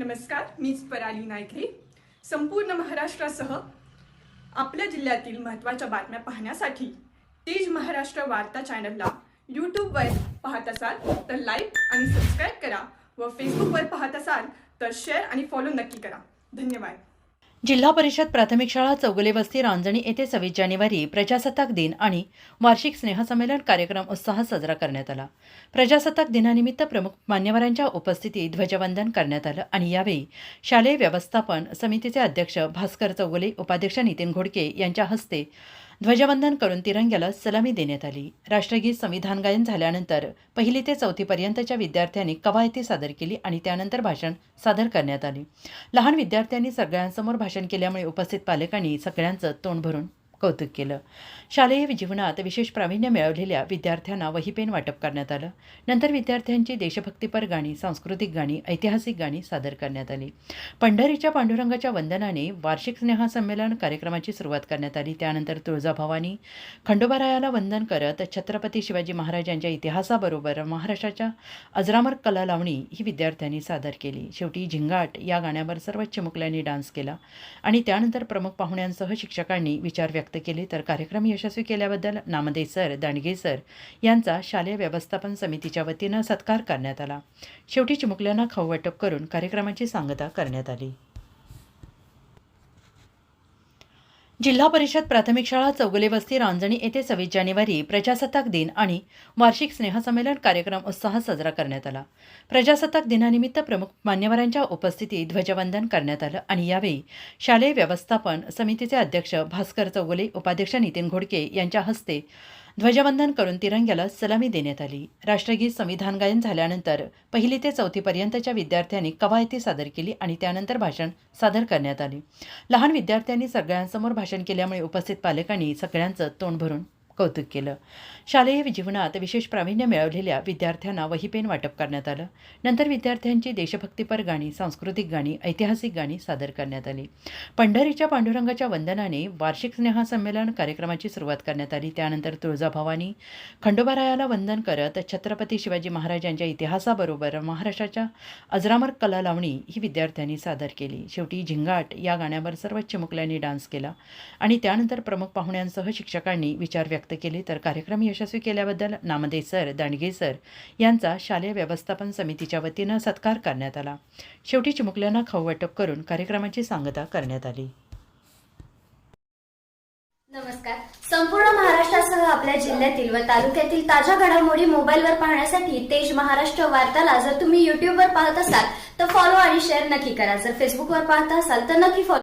नमस्कार मीच पराली नायकरी. संपूर्ण महाराष्ट्रासह आपल्या जिल्ह्यातील महत्त्वाच्या बातम्या पाहण्यासाठी तेज महाराष्ट्र वार्ता चॅनलला यूट्यूबवर पाहत असाल तर लाईक आणि सबस्क्राईब करा व फेसबुकवर पाहत असाल तर शेअर आणि फॉलो नक्की करा. धन्यवाद. जिल्हा परिषद प्राथमिक शाळा चौगले वस्ती रांजणी येथे सव्वीस जानेवारी प्रजासत्ताक दिन आणि वार्षिक स्नेहसंमेलन कार्यक्रम उत्साहात साजरा करण्यात आला. प्रजासत्ताक दिनानिमित्त प्रमुख मान्यवरांच्या उपस्थितीत ध्वजवंदन करण्यात आलं आणि यावेळी शालेय व्यवस्थापन समितीचे अध्यक्ष भास्कर चौगले उपाध्यक्ष नितीन घोडके यांच्या हस्ते ध्वजवंदन करून तिरंग्याला सलामी देण्यात आली. राष्ट्रगीत संविधान गायन झाल्यानंतर पहिली ते चौथीपर्यंतच्या विद्यार्थ्यांनी कवायती सादर केली आणि त्यानंतर भाषण सादर करण्यात आले. लहान विद्यार्थ्यांनी सगळ्यांसमोर भाषण केल्यामुळे उपस्थित पालकांनी सगळ्यांचं तोंड भरून कौतुक केलं. शालेय जीवनात विशेष प्रावीण्य मिळवलेल्या विद्यार्थ्यांना वहीपेन वाटप करण्यात आलं. नंतर विद्यार्थ्यांची देशभक्तीपर गाणी सांस्कृतिक गाणी ऐतिहासिक गाणी सादर करण्यात आली. पंढरीच्या पांडुरंगाच्या वंदनाने वार्षिक स्नेहसंमेलन कार्यक्रमाची सुरुवात करण्यात आली. त्यानंतर तुळजाभवानी खंडोबारायाला वंदन करत छत्रपती शिवाजी महाराजांच्या इतिहासाबरोबर महाराष्ट्राच्या अजरामर कला लावणी ही विद्यार्थ्यांनी सादर केली. शेवटी झिंगाट या गाण्यावर सर्व चिमुकल्यांनी डान्स केला आणि त्यानंतर प्रमुख पाहुण्यांसह शिक्षकांनी विचार व्यक्त केले तर कार्यक्रम यशस्वी केल्याबद्दल नामदे सर दांडगे सर यांचा शालेय व्यवस्थापन समितीच्या वतीनं सत्कार करण्यात आला. शेवटी चिमुकल्यांना खाऊ वाटप करून कार्यक्रमाची सांगता करण्यात आली. जिल्हा परिषद प्राथमिक शाळा चौगले वस्ती रांजणी येथे सव्वीस जानेवारी प्रजासत्ताक दिन आणि वार्षिक स्नेहसंमेलन कार्यक्रम उत्साहात साजरा करण्यात आला. प्रजासत्ताक दिनानिमित्त प्रमुख मान्यवरांच्या उपस्थितीत ध्वजवंदन करण्यात आलं आणि यावेळी शालेय व्यवस्थापन समितीचे अध्यक्ष भास्कर चौगले उपाध्यक्ष नितीन घोडके यांच्या हस्ते ध्वजवंदन करून तिरंग्याला सलामी देण्यात आली. राष्ट्रगीत संविधान गायन झाल्यानंतर पहिली ते चौथीपर्यंतच्या विद्यार्थ्यांनी कवायती सादर केली आणि त्यानंतर भाषण सादर करण्यात आले. लहान विद्यार्थ्यांनी सगळ्यांसमोर भाषण केल्यामुळे उपस्थित पालकांनी सगळ्यांचं तोंड भरून कौतुक केलं. शालेय जीवनात विशेष प्रावीण्य मिळवलेल्या विद्यार्थ्यांना वहीपेन वाटप करण्यात आलं. नंतर विद्यार्थ्यांची देशभक्तीपर गाणी सांस्कृतिक गाणी ऐतिहासिक गाणी सादर करण्यात आली. पंढरीच्या पांडुरंगाच्या वंदनाने वार्षिक स्नेहसंमेलन कार्यक्रमाची सुरुवात करण्यात आली. त्यानंतर तुळजाभवानी खंडोबारायाला वंदन करत छत्रपती शिवाजी महाराजांच्या इतिहासाबरोबर महाराष्ट्राच्या अजरामर कला लावणी ही विद्यार्थ्यांनी सादर केली. शेवटी झिंगाट या गाण्यावर सर्व चिमुकल्यांनी डान्स केला आणि त्यानंतर प्रमुख पाहुण्यांसह शिक्षकांनी विचार व्यक्त व्यक्त केले तर कार्यक्रम यशस्वी केल्याबद्दल नामदे सर दांडगे सर यांचा शालेय व्यवस्थापन समितीच्या वतीनं सत्कार करण्यात आला. शेवटी चिमुकल्यांना खाऊ वाटप करून कार्यक्रमाची सांगता करण्यात आली. नमस्कार. संपूर्ण महाराष्ट्रासह आपल्या जिल्ह्यातील व तालुक्यातील ताज्या घडामोडी मोबाईलवर पाहण्यासाठी तेज महाराष्ट्र वार्ताला जर तुम्ही युट्यूबवर पाहत असाल तर फॉलो आणि शेअर नक्की करा. जर फेसबुकवर पाहत असाल तर नक्की फॉलो